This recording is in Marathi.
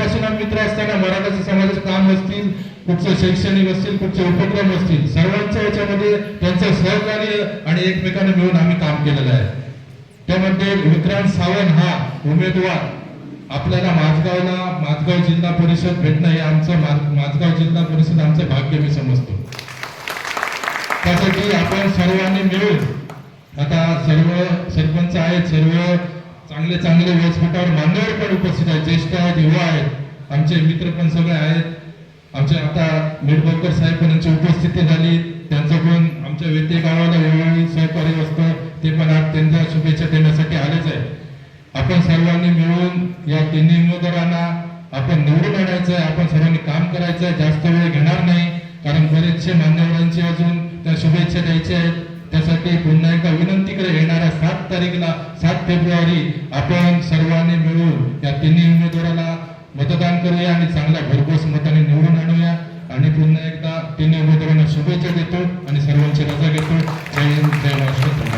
वर्षापासून मित्र असताना मराठा समाजाचं काम असतील कुठचं शैक्षणिक असतील कुठचे उपक्रम असतील सर्वांच्या याच्यामध्ये त्यांचं सहकार्य आणि एकमेकांना मिळून आम्ही काम केलेलं आहे. त्यामध्ये विक्रांत सावंत हा उमेदवार. आपल्याला माझगावला माझगाव जिल्हा परिषद भेटणं हे आमचं माझगाव जिल्हा परिषद आमचं भाग्य मी समजतो. त्यासाठी आपण सर्वांनी मिळून आता सर्व सरपंच आहेत सर्व चांगले चांगले व्यासपीठावर मान्यवर सगळे उपस्थित आहेत ज्येष्ठ आहेत युवा आहेत आमचे मित्र पण सगळे आहेत. आमचे आता मिडबोकर साहेब पण यांची उपस्थिती झाली. त्यांचं पण आमच्या व्यक्ती गावाला वेळोवेळी सहकार्य असतं. ते पण आज त्यांच्या शुभेच्छा देण्यासाठी आलेच आहे आपण सर्वांनी मिळून या तिन्ही उमेदवारांना आपण निवडून आणायचं आहे. आपण सर्वांनी काम करायचं आहे. जास्त वेळ घेणार नाही. कारण बरेचसे मान्यवरांची अजून त्या शुभेच्छा द्यायच्या आहेत. त्यासाठी पुन्हा एकदा विनंतीकडे येणाऱ्या सात तारीखला सात फेब्रुवारी आपण सर्वांनी या तिन्ही उमेदवाराला मतदान करूया आणि चांगल्या भरघोस मताने निवडून आणूया. आणि पुन्हा एकदा तिन्ही उमेदवारांना शुभेच्छा देतो आणि सर्वांची रजा घेतो. जय हिंद जय महाराष्ट्र.